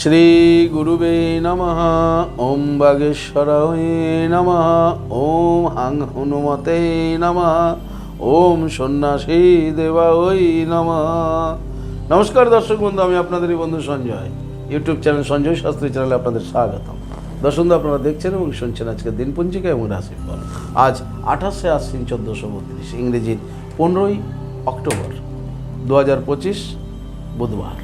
শ্রী গুরুবে নমঃ। ওম বাগেশ্বরায় নমঃ। ওম হাং হনুমতে নমঃ। ওম সন্ন্যাসী দেবাই নমঃ। নমস্কার দর্শক বন্ধু, আমি আপনাদেরই বন্ধু সঞ্জয়। ইউটিউব চ্যানেল সঞ্জয় শাস্ত্রী চ্যানেলে আপনাদের স্বাগতম। দর্শক বন্ধু, আপনারা দেখছেন এবং শুনছেন আজকে দিনপঞ্জিকা এবং রাশিফল। আজ আঠাশে আশ্বিন চোদ্দোশো বত্রিশ, ইংরেজির পনেরোই অক্টোবর দু হাজার পঁচিশ বুধবার।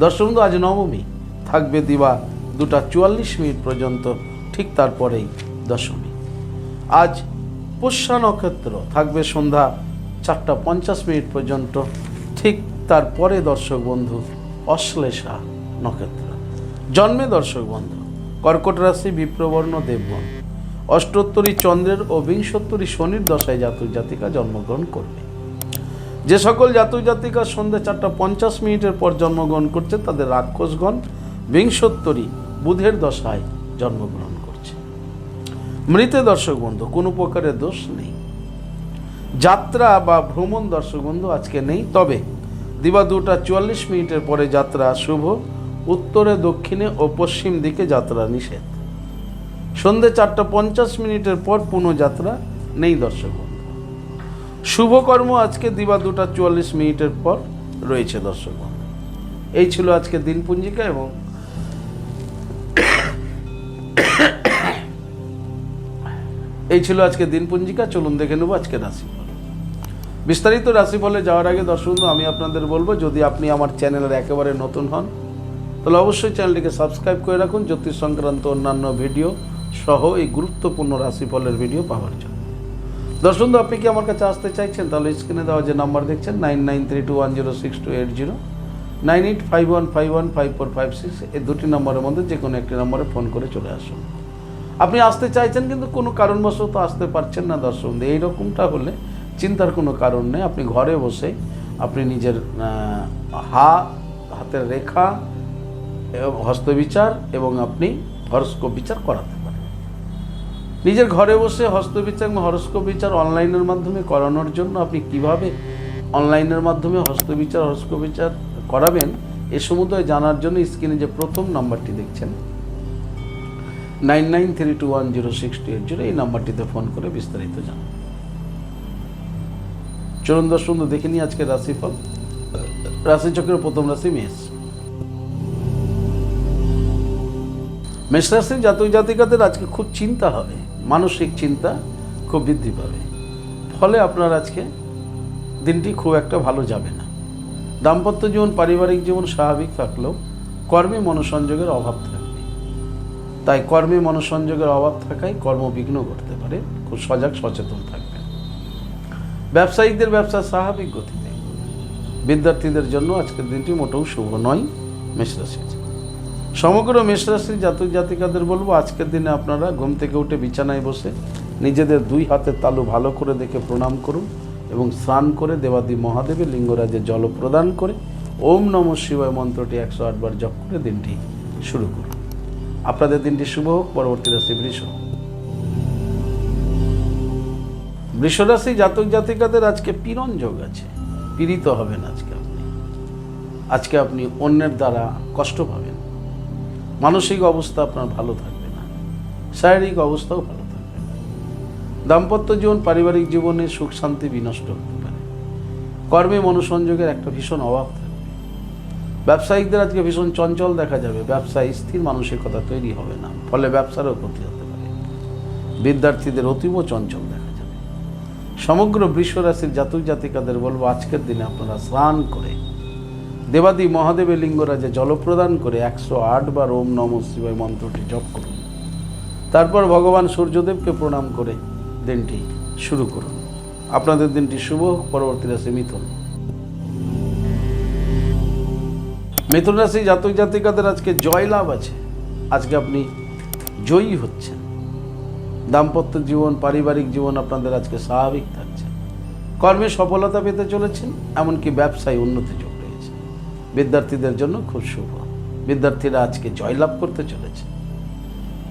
দর্শক বন্ধু, আজ নবমী। থাকবে দিবা দুটা চুয়াল্লিশ মিনিট পর্যন্ত, ঠিক তারপরেই দশমী। আজ পুষ্যা নক্ষত্র থাকবে সন্ধ্যা চারটা পঞ্চাশ মিনিট পর্যন্ত, ঠিক তারপরে দর্শক বন্ধু অশ্লেষা নক্ষত্র। জন্মে দর্শক বন্ধু, কর্কট রাশি বিপ্রবর্ণ দেবগণ। অষ্টোত্তরী চন্দ্রের ও বিংশোত্তরী শনির দশায় জাতক জাতিকা জন্মগ্রহণ করবে। যে সকল জাতক জাতিকা সন্ধ্যা চারটা পঞ্চাশ মিনিটের পর জন্মগ্রহণ করছে, তাদের রাক্ষসগণ বিংশোত্তরী বুধের দশায় জন্মগ্রহণ করছে। মৃতে দর্শক বন্ধু কোনো প্রকারের দোষ নেই। যাত্রা বা ভ্রমণ দর্শক বন্ধু আজকে নেই, তবে দিবা দুটা চুয়াল্লিশ মিনিটের পরে যাত্রা শুভ। উত্তরে, দক্ষিণে ও পশ্চিম দিকে যাত্রা নিষেধ। সন্ধে চারটা পঞ্চাশ মিনিটের পর পুনঃ যাত্রা নেই দর্শক বন্ধু শুভকর্ম আজকে দিবা দুটা চুয়াল্লিশ মিনিটের পর রয়েছে দর্শক বন্ধু এই ছিল আজকে দিনপুঞ্জিকা এবং এই ছিল আজকে দিনপুঞ্জিকা চলুন দেখে নেব আজকে রাশিফল। বিস্তারিত রাশিফলে যাওয়ার আগে দর্শক আমি আপনাদের বলব, যদি আপনি আমার চ্যানেলের একেবারে নতুন হন, তাহলে অবশ্যই চ্যানেলটিকে সাবস্ক্রাইব করে রাখুন, জ্যোতিষ সংক্রান্ত অন্যান্য ভিডিও সহ এই গুরুত্বপূর্ণ রাশিফলের ভিডিও পাওয়ার জন্য। দর্শক আপনি কি আমার কাছে আসতে চাইছেন? তাহলে স্ক্রিনে দেওয়া যে নাম্বার দেখছেন nine nine three two one zero six two eight zero nine eight five one five one five four five six এই দুটি নম্বরের মধ্যে যে কোনো একটি নম্বরে ফোন করে চলে আসুন। আপনি আসতে চাইছেন কিন্তু কোনো কারণবশত আসতে পারছেন না, দর্শক বন্ধু। এইরকমটা হলে চিন্তার কোনো কারণ নেই আপনি ঘরে বসে আপনি নিজের হা, হাতের রেখা হস্তবিচার এবং আপনি হরস্কোপ বিচার করাতে পারেন নিজের ঘরে বসে হস্তবিচার এবং হরস্কোপ বিচার অনলাইনের মাধ্যমে করানোর জন্য আপনি কীভাবে অনলাইনের মাধ্যমে হস্তবিচার, হরস্কোপ বিচার করাবেন, এ সমুদয় জানার জন্য স্ক্রিনে যে প্রথম নাম্বারটি দেখছেন nine nine three two one zero six two eight zero এই নাম্বারটিতে ফোন করে বিস্তারিত জানান। চরণ দর্শন দেখে নিই আজকে রাশিফল। রাশিচক্রের প্রথম রাশি মেষ। মেষ রাশির জাতক জাতিকাদের আজকে খুব চিন্তা হবে, মানসিক চিন্তা খুব বৃদ্ধি পাবে। ফলে আপনার আজকে দিনটি খুব একটা ভালো যাবে না। দাম্পত্য জীবন, পারিবারিক জীবন স্বাভাবিক থাকলেও কর্মে মনোসংযোগের অভাব থাকবে তাই কর্মে মনোসংযোগের অভাব থাকায় কর্মবিঘ্ন করতে পারে। খুব সজাগ, সচেতন থাকবেন। ব্যবসায়িকদের ব্যবসা স্বাভাবিক গতিতে বিদ্যার্থীদের জন্য আজকের দিনটি মোটেও শুভ নয় মেষরাশির সমগ্র মেষরাশির জাতক জাতিকাদের বলব, আজকের দিনে আপনারা ঘুম থেকে উঠে বিছানায় বসে নিজেদের দুই হাতের তালু ভালো করে দেখে প্রণাম করুন এবং স্নান করে দেবাদি মহাদেবের লিঙ্গরাজে জল প্রদান করে ওম নম শিবায় মন্ত্রটি একশো আটবার জপ করে দিনটি শুরু করুন। আপনাদের দিনটি শুভ হোক, পরবর্তী রাশি বৃষ বৃষরাশি জাতক জাতিকাদের আজকে পীড়ন যোগ আছে। পীড়িত হবেন আজকে আপনি। আজকে আপনি অন্যের দ্বারা কষ্ট পাবেন। মানসিক অবস্থা আপনার ভালো থাকবে না। শারীরিক অবস্থাও ভালো থাকবে না। দাম্পত্য জীবন, পারিবারিক জীবনে সুখ শান্তি বিনষ্ট হতে পারে। কর্মে মনোসংযোগের একটা ভীষণ অভাব থাকবে ব্যবসায়িকদের আজকে ভীষণ চঞ্চল দেখা যাবে। ব্যবসায় স্থির মানসিকতা তৈরি হবে না। ফলে ব্যবসারও ক্ষতি হতে পারে। বিদ্যার্থীদের অতীব চঞ্চল দেখা যাবে। সমগ্র বৃষ রাশির জাতক জাতিকাদের বলব আজকের দিনে আপনারা স্নান করে দেবাদি মহাদেবের লিঙ্গরাজে জল প্রদান করে একশো আট বার ওম নম শিবায় মন্ত্রটি জপ করুন। তারপর ভগবান সূর্যদেবকে প্রণাম করে দিনটি শুরু করুন। আপনাদের দিনটি শুভ হোক, পরবর্তী রাশি মিথুন। মিথুন রাশি জাতক জাতিকাদের আজকে জয় লাভ আছে। আজকে আপনি জয়ী হচ্ছেন। দাম্পত্য জীবন, পারিবারিক জীবন আপনাদের আজকে স্বাভাবিক থাকছে। কর্মে সফলতা পেতে চলেছেন, এমনকি ব্যবসায় উন্নতি যোগ রয়েছে। বিদ্যার্থীদের জন্য খুব শুভ। বিদ্যার্থীরা আজকে জয়লাভ করতে চলেছে।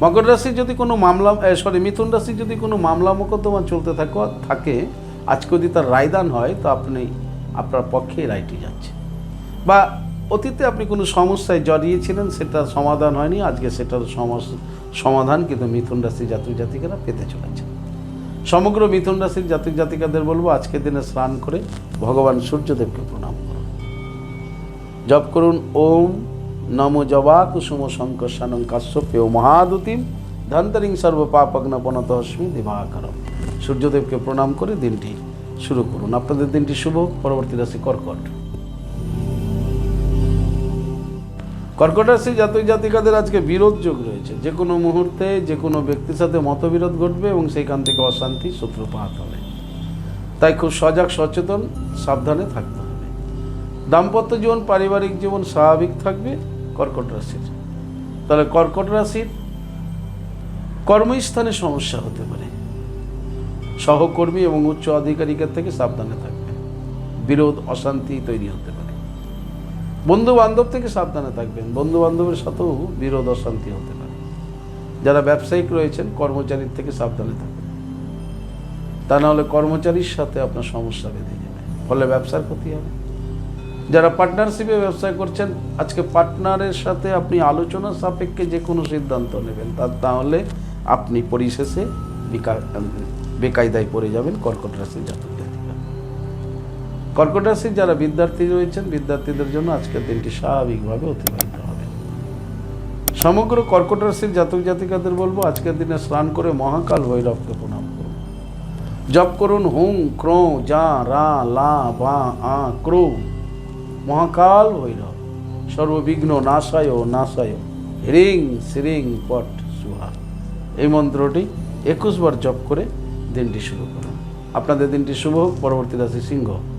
মকর রাশি যদি কোনো মামলা সরি মিথুন রাশি যদি কোনো মামলা মোকদ্দমা চলতে থাকো, থাকে, আজকে যদি তার রায়দান হয়, তো আপনি আপনার পক্ষে রায়টি যাচ্ছে। বা অতীতে আপনি কোনো সমস্যায় জড়িয়েছিলেন সেটা সমাধান হয়নি, আজকে সেটার সমাধান কিন্তু মিথুন রাশি জাতক জাতিকারা পেতে চলেছে। সমগ্র মিথুন রাশির জাতক জাতিকাদের বলব আজকের দিনে স্নান করে ভগবান সূর্যদেবকে প্রণাম করুন। জপ করুন, ওম নম জবা কুসুম শঙ্কর সানং কাশ্যপেয় মহাদুতিম ধন্তরিং সর্ব পাপগ্ন পনত অস্মি দিবাকরম। সূর্যদেবকে প্রণাম করে দিনটি শুরু করুন। আপনাদের দিনটি শুভ, পরবর্তী রাশি কর্কট। কর্কট রাশি জাতক জাতিকাদের আজকে বিরোধ যোগ রয়েছে। যে কোনো মুহূর্তে যে কোনো ব্যক্তির সাথে মতবিরোধ ঘটবে এবং সেইখান থেকে অশান্তি, সূত্রপাত হবে। তাই খুব সজাগ, সচেতন, সাবধানে থাকতে হবে। দাম্পত্য জীবন, পারিবারিক জীবন স্বাভাবিক থাকবে কর্কট রাশির তাহলে কর্কট রাশির কর্মস্থানে সমস্যা হতে পারে। সহকর্মী এবং উচ্চ আধিকারিকের থেকে সাবধানে থাকবে। বিরোধ, অশান্তি তৈরি হতে পারে। বন্ধু বান্ধব থেকে সাবধানে থাকবেন। বন্ধু বান্ধবের সাথেও বিরোধ, অশান্তি হতে পারে। যারা ব্যবসায়িক রয়েছেন, কর্মচারীর থেকে সাবধানে থাকবেন। তা নাহলে কর্মচারীর সাথে আপনার সমস্যা বেঁধে যাবে। ফলে ব্যবসার ক্ষতি হবে। যারা পার্টনারশিপে ব্যবসা করছেন, আজকে পার্টনারের সাথে আপনি আলোচনা সাপেক্ষে যে কোনো সিদ্ধান্ত নেবেন। তার তাহলে আপনি পরিশেষে বিকা- বেকায়দায় পড়ে যাবেন, কর্কট জাতক জাতিকা। কর্কট রাশির যারা বিদ্যার্থী রয়েছেন, বিদ্যার্থীদের জন্য আজকের দিনটি স্বাভাবিকভাবে অতিবাহিত হবে। সমগ্র কর্কট রাশির জাতক জাতিকাদের বলব, আজকের দিনে স্নান করে মহাকাল ভৈরবকে প্রণাম করুন। জপ করুন, হুং, ক্রো, যা, রা, লা, বা, আ, ক্রো। মহাকাল ভৈরব। সর্ববিঘ্ন নাশায় নাশায় হ্রিং শ্রিং পট, সুহা। এই মন্ত্রটি একুশ বার জপ করে দিনটি শুরু করুন। আপনাদের দিনটি শুভ হোক। পরবর্তী রাশি সিংহ।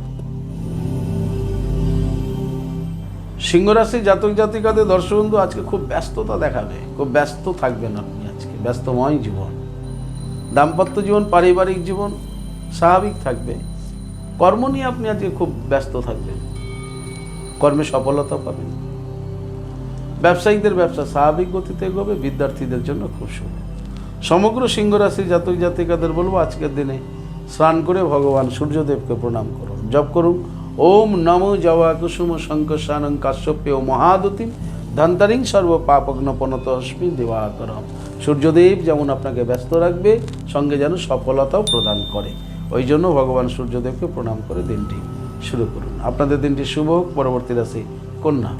সিংহ রাশি জাতক জাতিকাদের দর্শক বন্ধু আজকে খুব ব্যস্ততা দেখাবে খুব ব্যস্ত থাকবেন আপনি আজকে। ব্যস্তময় জীবন। দাম্পত্য জীবন, পারিবারিক জীবন স্বাভাবিক থাকবে। কর্ম নিয়ে আপনি আজকে খুব ব্যস্ত থাকবেন। কর্মে সফলতা পাবেন। ব্যবসায়িকদের ব্যবসা স্বাভাবিক গতিতে এগোবে, বিদ্যার্থীদের জন্য খুব শুভ। সমগ্র সিংহ রাশির জাতক জাতিকাদের বলব, আজকের দিনে স্নান করে ভগবান সূর্যদেবকে প্রণাম করুন। জপ করুন। ওম নম জবা কুসুম শঙ্কর সানং কাশ্যপ্য মহাদতিম ধন্তরিং সর্ব পাপগ্ন পনত অস্মি দিবাকরম। সূর্যদেব যেমন আপনাকে ব্যস্ত রাখবে, সঙ্গে যেন সফলতাও প্রদান করে। ওই জন্য ভগবান সূর্যদেবকে প্রণাম করে দিনটি শুরু করুন। আপনাদের দিনটি শুভ হোক, পরবর্তী রাশি কন্যা।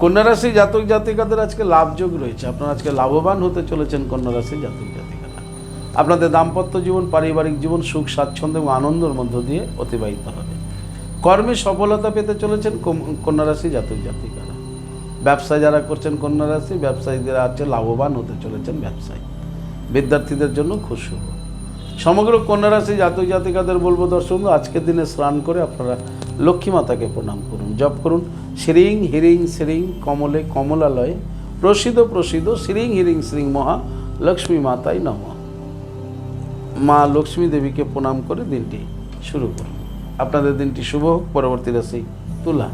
কন্যা রাশি জাতক জাতিকাদের আজকে লাভযোগ রয়েছে। আপনারা আজকে লাভবান হতে চলেছেন কন্যা রাশি জাতক আপনাদের দাম্পত্য জীবন, পারিবারিক জীবন, সুখ, স্বাচ্ছন্দ্য এবং আনন্দের মধ্য দিয়ে অতিবাহিত হবে। কর্মে সফলতা পেতে চলেছেন কম- কন্যা রাশি জাতক জাতিকারা। ব্যবসা যারা করছেন কন্যা রাশি, ব্যবসায়ীদের আছে লাভবান হতে চলেছেন ব্যবসায়ী। বিদ্যার্থীদের জন্য খুব শুভ। সমগ্র কন্যা রাশি জাতক জাতিকাদের বলব, দর্শক আজকের দিনে স্নান করে আপনারা লক্ষ্মী মাতাকে প্রণাম করুন, জপ করুন। শ্রীং, হিরিং, শ্রীং, কমলে, কমলালয়ে প্রসিদ্ধ প্রসিদ্ধ, শ্রীং, হিরিং, শ্রীং, মহা লক্ষ্মী মাতাই নম। মা লক্ষ্মী দেবীকে প্রণাম করে দিনটি শুরু করুন। আপনাদের দিনটি শুভ হোক পরবর্তী রাশি তুলা।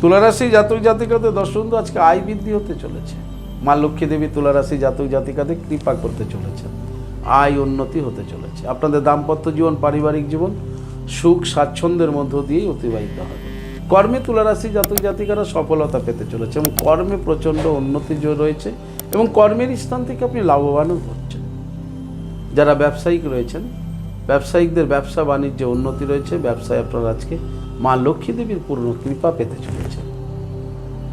তুলারাশি জাতক জাতিকাদের দর্শক বন্ধু, আজকে আয় বৃদ্ধি হতে চলেছে। মা লক্ষ্মী দেবী তুলা রাশি জাতক জাতিকাদের কৃপা করতে চলেছেন। আয় উন্নতি হতে চলেছে। আপনাদের দাম্পত্য জীবন পারিবারিক জীবন সুখ স্বাচ্ছন্দ্যের মধ্য দিয়েই অতিবাহিত হবে। কর্মে তুলারাশি জাতক জাতিকারা সফলতা পেতে চলেছে এবং কর্মে প্রচণ্ড উন্নতি রয়েছে। এবং কর্মের স্থান থেকে আপনি লাভবানও হচ্ছেন। যারা ব্যবসায়িক রয়েছেন, ব্যবসায়িকদের ব্যবসা বাণিজ্যে উন্নতি রয়েছে, ব্যবসায় আপনারা আজকে মা লক্ষ্মী দেবীর পূর্ণ কৃপা পেতে চলেছে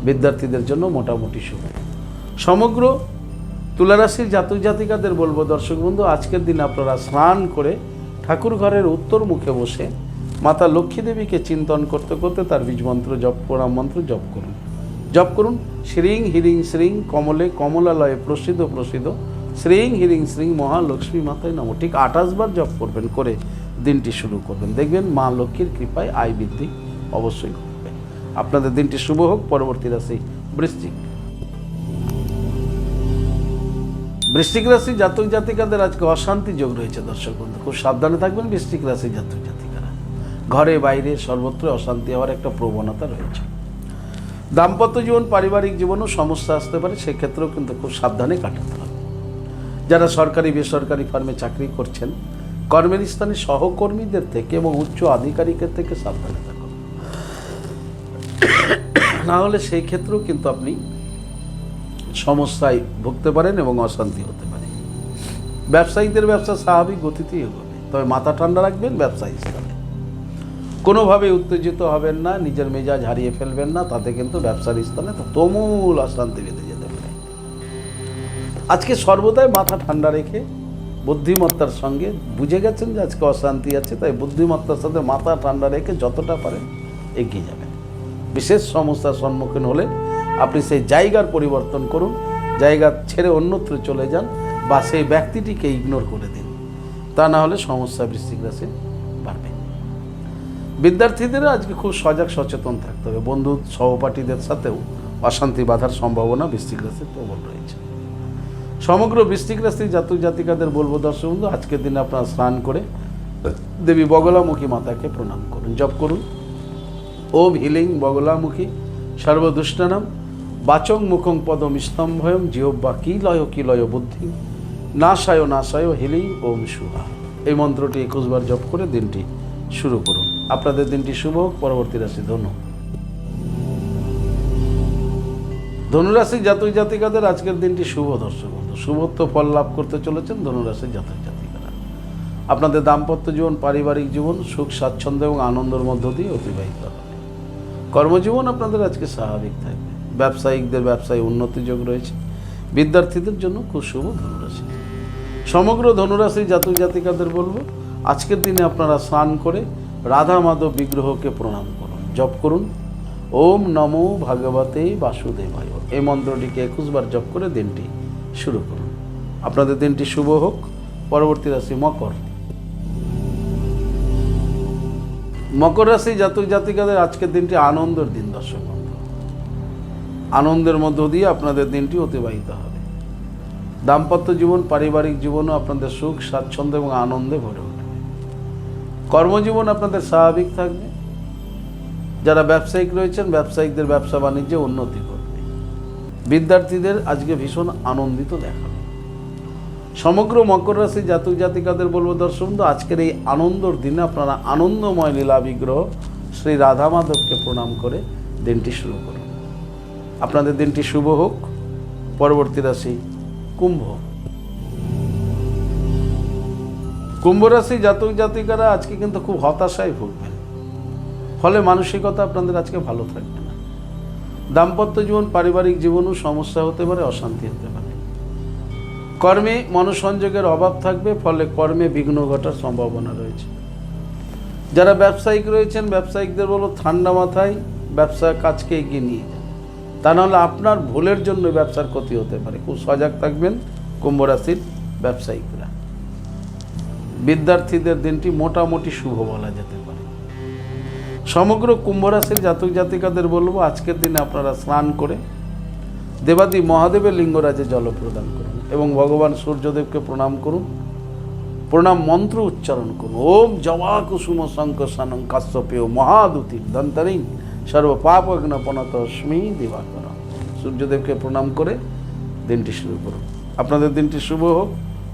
বিদ্যার্থীদের জন্য মোটামুটি শুভ। সমগ্র তুলারাশির জাতক জাতিকাদের বলব, দর্শক বন্ধু, আজকের দিন আপনারা স্নান করে ঠাকুর ঘরের উত্তর মুখে বসে মাতা লক্ষ্মী দেবীকে চিন্তন করতে করতে তার বীজ মন্ত্র জপ, প্রণাম মন্ত্র জপ করুন। জপ করুন। শ্রীং হিরিং শ্রীং কমলে কমলালয়ে প্রসিদ্ধ প্রসিদ্ধ। শ্রীং হিরিং শ্রীং মহালক্ষ্মী মাতায় নম। ঠিক আঠাশ বার জপ করবেন করে দিনটি শুরু করবেন। দেখবেন মা লক্ষ্মীর কৃপায় আয় বৃদ্ধি অবশ্যই ঘটবে। আপনাদের দিনটি শুভ হোক। পরবর্তী রাশি বৃশ্চিক। বৃশ্চিক রাশি জাতক জাতিকাদের আজকে অশান্তি যোগ রয়েছে দর্শক বন্ধু। খুব সাবধানে থাকবেন বৃশ্চিক রাশি জাতক জাতিকারা। ঘরে বাইরে সর্বত্র অশান্তি হওয়ার একটা প্রবণতা রয়েছে। দাম্পত্য জীবন, পারিবারিক জীবনেও সমস্যা আসতে পারে, সেক্ষেত্রেও কিন্তু খুব সাবধানে কাটাতে হবে। যারা সরকারি, বেসরকারি ফার্মে চাকরি করছেন, কর্মের স্থানে সহকর্মীদের থেকে এবং উচ্চ আধিকারিকের থেকে সাবধানে থাকুন। না হলে সেই ক্ষেত্রেও কিন্তু আপনি সমস্যায় ভুগতে পারেন এবং অশান্তি হতে পারে। ব্যবসায়ীদের ব্যবসা স্বাভাবিক গতিতেই হবে তবে মাথা ঠান্ডা রাখবেন, ব্যবসায়ী কোনোভাবে উত্তেজিত হবেন না, নিজের মেজাজ হারিয়ে ফেলবেন না, তাতে কিন্তু ব্যবসার স্থানে তুমুল অশান্তি বেঁধে যেতে পারে। আজকে সর্বদাই মাথা ঠান্ডা রেখে বুদ্ধিমত্তার সঙ্গে বুঝে গেছেন যে আজকে অশান্তি আছে, তাই বুদ্ধিমত্তার সাথে মাথা ঠান্ডা রেখে যতটা পারেন এগিয়ে যাবেন। বিশেষ সমস্যার সম্মুখীন হলে আপনি সেই জায়গার পরিবর্তন করুন, জায়গা ছেড়ে অন্যত্র চলে যান বা সেই ব্যক্তিটিকে ইগনোর করে দিন। তা না হলে সমস্যা বাড়বে বিদ্যার্থীদের আজকে খুব সজাগ সচেতন থাকতে হবে। বন্ধু সহপাঠীদের সাথেও অশান্তি বাধার সম্ভাবনা বৃশ্চিক রাশির প্রবল রয়েছে। সমগ্র বৃশ্চিক রাশির জাতক জাতিকাদের বলব দর্শক বন্ধু, আজকের দিনে আপনারা স্নান করে দেবী বগলামুখী মাতাকে প্রণাম করুন, জপ করুন। ওম হিলিং বগলামুখী সর্বদুষ্টানাম বাচং মুখং পদম স্তম্ভয়ম জিহ্বা কি লয় কি লয় বুদ্ধি, নাশায় নাশায় হিলিং, ওম সুহা। এই মন্ত্রটি একুশবার জপ করে দিনটি শুরু করুন। আপনাদের দিনটি শুভ হোক পরবর্তী রাশি ধনু। ধনুরাশি জাতক জাতিকাদের আজকের দিনটি শুভ দর্শক বন্ধু। শুভত্ব ফল লাভ করতে চলেছেন ধনুরাশির জাতক জাতিকারা। আপনাদের দাম্পত্য জীবন, পারিবারিক জীবন, সুখ, স্বাচ্ছন্দ্য এবং আনন্দের মধ্য দিয়ে অতিবাহিত হবে। কর্মজীবন আপনাদের আজকে স্বাভাবিক থাকবে। ব্যবসায়িকদের ব্যবসায় উন্নতি যোগ রয়েছে। বিদ্যার্থীদের জন্য খুব শুভ ধনুরাশি। সমগ্র ধনুরাশি জাতক জাতিকাদের বলব, আজকের দিনে আপনারা স্নান করে রাধা মাধব বিগ্রহকে প্রণাম করুন, জপ করুন। ওম নমো ভাগবতে বাসুদেবায়। এই মন্ত্রটিকে একুশবার জপ করে দিনটি শুরু করুন। আপনাদের দিনটি শুভ হোক। পরবর্তী রাশি মকর। মকর রাশি জাতক জাতিকাদের আজকের দিনটি আনন্দের দিন, দর্শক আনন্দের মধ্য দিয়ে আপনাদের দিনটি অতিবাহিত হবে। দাম্পত্য জীবন, পারিবারিক জীবনও আপনাদের সুখ, স্বাচ্ছন্দ্য এবং আনন্দে ভরে কর্মজীবন আপনাদের স্বাভাবিক থাকবে। যারা ব্যবসায়িক রয়েছেন, ব্যবসায়িকদের ব্যবসা বাণিজ্যে উন্নতি করবে বিদ্যার্থীদের আজকে ভীষণ আনন্দিত দেখাবে সমগ্র মকর রাশি জাতক জাতিকাদের বলব, দর্শক আজকের এই আনন্দর দিনে আপনারা আনন্দময় লীলা বিগ্রহ শ্রী রাধা মাধবকে প্রণাম করে দিনটি শুরু করুন। আপনাদের দিনটি শুভ হোক। পরবর্তী রাশি কুম্ভ কুম্ভ রাশি জাতক জাতিকারা আজকে কিন্তু খুব হতাশায় ভুগবেন। ফলে মানসিকতা আপনাদের আজকে ভালো থাকবে না। দাম্পত্য জীবন, পারিবারিক জীবনও সমস্যা হতে পারে, অশান্তি হতে পারে। কর্মে মনসংযোগের অভাব থাকবে, ফলে কর্মে বিঘ্ন ঘটার সম্ভাবনা রয়েছে। যারা ব্যবসায়িক রয়েছেন, ব্যবসায়িকদের বলো, ঠান্ডা মাথায় ব্যবসা কাজকে এগিয়ে নিয়ে যান। তা নাহলে আপনার ভুলের জন্য ব্যবসার ক্ষতি হতে পারে। খুব সজাগ থাকবেন কুম্ভ রাশির ব্যবসায়িকরা। বিদ্যার্থীদের দিনটি মোটামুটি শুভ বলা যেতে পারে। সমগ্র কুম্ভ রাশির জাতক জাতিকাদের বলব, আজকের দিনে আপনারা স্নান করে দেবাদি মহাদেবের লিঙ্গরাজে জল প্রদান করুন এবং ভগবান সূর্যদেবকে প্রণাম করুন। প্রণাম মন্ত্র উচ্চারণ করুন। ওম জবা কুসুম শঙ্কর সানং কাশ্যপেয় মহাদুতি দন্তরিং সর্ব পাপ অগ্নপনতস্মি দিবাকর সূর্যদেবকে প্রণাম করে দিনটি শুরু করুন। আপনাদের দিনটি শুভ হোক।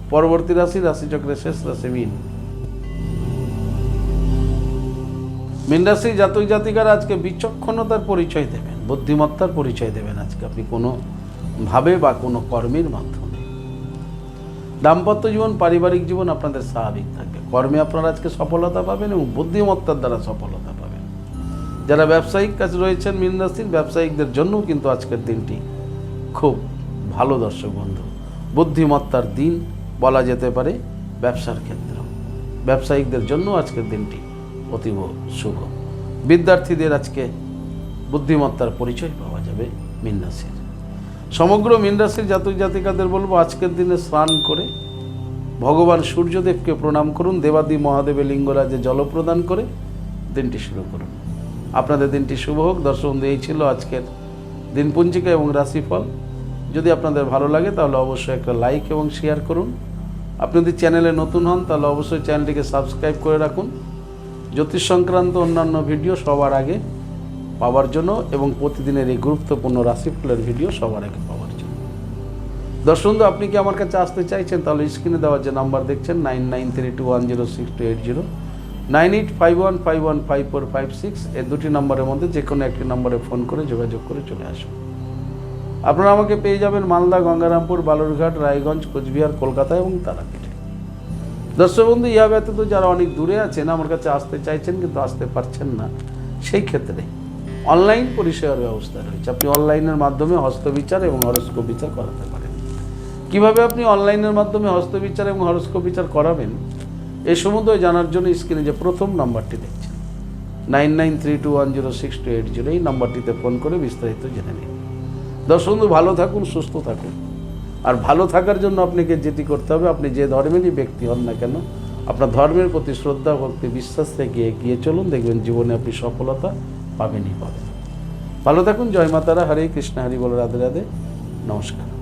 পরবর্তী রাশি, রাশিচক্রের শেষ রাশি মিন। মীন রাশি জাতক জাতিকারা আজকে বিচক্ষণতার পরিচয় দেবেন, বুদ্ধিমত্তার পরিচয় দেবেন আজকে। আপনি কোনো ভাবে বা কোনো কর্মের মাধ্যমে। দাম্পত্য জীবন, পারিবারিক জীবন আপনাদের স্বাভাবিক থাকবে। কর্মে আপনারা আজকে সফলতা পাবেন এবং বুদ্ধিমত্তার দ্বারা সফলতা পাবেন। যারা ব্যবসায়িক কাজ রয়েছেন মীন রাশির ব্যবসায়িকদের জন্যও কিন্তু আজকের দিনটি খুব ভালো দর্শক বন্ধু। বুদ্ধিমত্তার দিন বলা যেতে পারে ব্যবসার ক্ষেত্রেও ব্যবসায়িকদের জন্য আজকের দিনটি অতীব শুভ। বিদ্যার্থীদের আজকে বুদ্ধিমত্তার পরিচয় পাওয়া যাবে মীন রাশির। সমগ্র মিনরাশির জাতক জাতিকাদের বলব, আজকের দিনে স্নান করে ভগবান সূর্যদেবকে প্রণাম করুন, দেবাদি মহাদেবের লিঙ্গরাজে জল প্রদান করে দিনটি শুরু করুন। আপনাদের দিনটি শুভ হোক। দর্শক এই ছিল আজকের দিনপঞ্জিকা এবং রাশিফল। যদি আপনাদের ভালো লাগে, তাহলে অবশ্যই একটা লাইক এবং শেয়ার করুন। আপনি যদি চ্যানেলে নতুন হন, তাহলে অবশ্যই চ্যানেলটিকে সাবস্ক্রাইব করে রাখুন। জ্যোতিষ সংক্রান্ত অন্যান্য ভিডিও সবার আগে পাওয়ার জন্য এবং প্রতিদিনের এই গুরুত্বপূর্ণ রাশিফলের ভিডিও সবার আগে পাওয়ার জন্য। দর্শক আপনি কি আমার কাছে আসতে চাইছেন? তাহলে স্ক্রিনে দেওয়ার যে নাম্বার দেখছেন nine nine three two one zero six two eight zero nine eight five one five one five four five six এই দুটি নম্বরের মধ্যে যে কোনো একটি নম্বরে ফোন করে যোগাযোগ করে চলে আসুন। আপনারা আমাকে পেয়ে যাবেন মালদা, গঙ্গারামপুর, বালুরঘাট, রায়গঞ্জ, কোচবিহার, কলকাতা এবং তারাপীঠে। দর্শক বন্ধু, ইহা ব্যতীত যারা অনেক দূরে আছেন, আমার কাছে আসতে চাইছেন কিন্তু আসতে পারছেন না, সেই ক্ষেত্রে অনলাইন পরিষেবার ব্যবস্থা রয়েছে। আপনি অনলাইনের মাধ্যমে হস্তবিচার এবং হরস্কোপ বিচার করাতে পারেন। কীভাবে আপনি অনলাইনের মাধ্যমে হস্তবিচার এবং হরস্কোপ বিচার করাবেন, এ সম্বন্ধে জানার জন্য স্ক্রিনে যে প্রথম নাম্বারটি দেখছেন, nine nine three two one zero six two eight zero, এই নাম্বারটিতে ফোন করে বিস্তারিত জেনে নিন। দর্শক বন্ধু, ভালো থাকুন সুস্থ থাকুন। আর ভালো থাকার জন্য আপনাকে যেটি করতে হবে আপনি যে ধর্মেরই ব্যক্তি হন না কেন আপনার ধর্মের প্রতি শ্রদ্ধা ভক্তি বিশ্বাস থেকে এগিয়ে চলুন দেখবেন জীবনে আপনি সফলতা পাবেনই পাবেন। ভালো থাকুন জয় মাতারা হরে কৃষ্ণ হরি বল রাধে রাধে নমস্কার।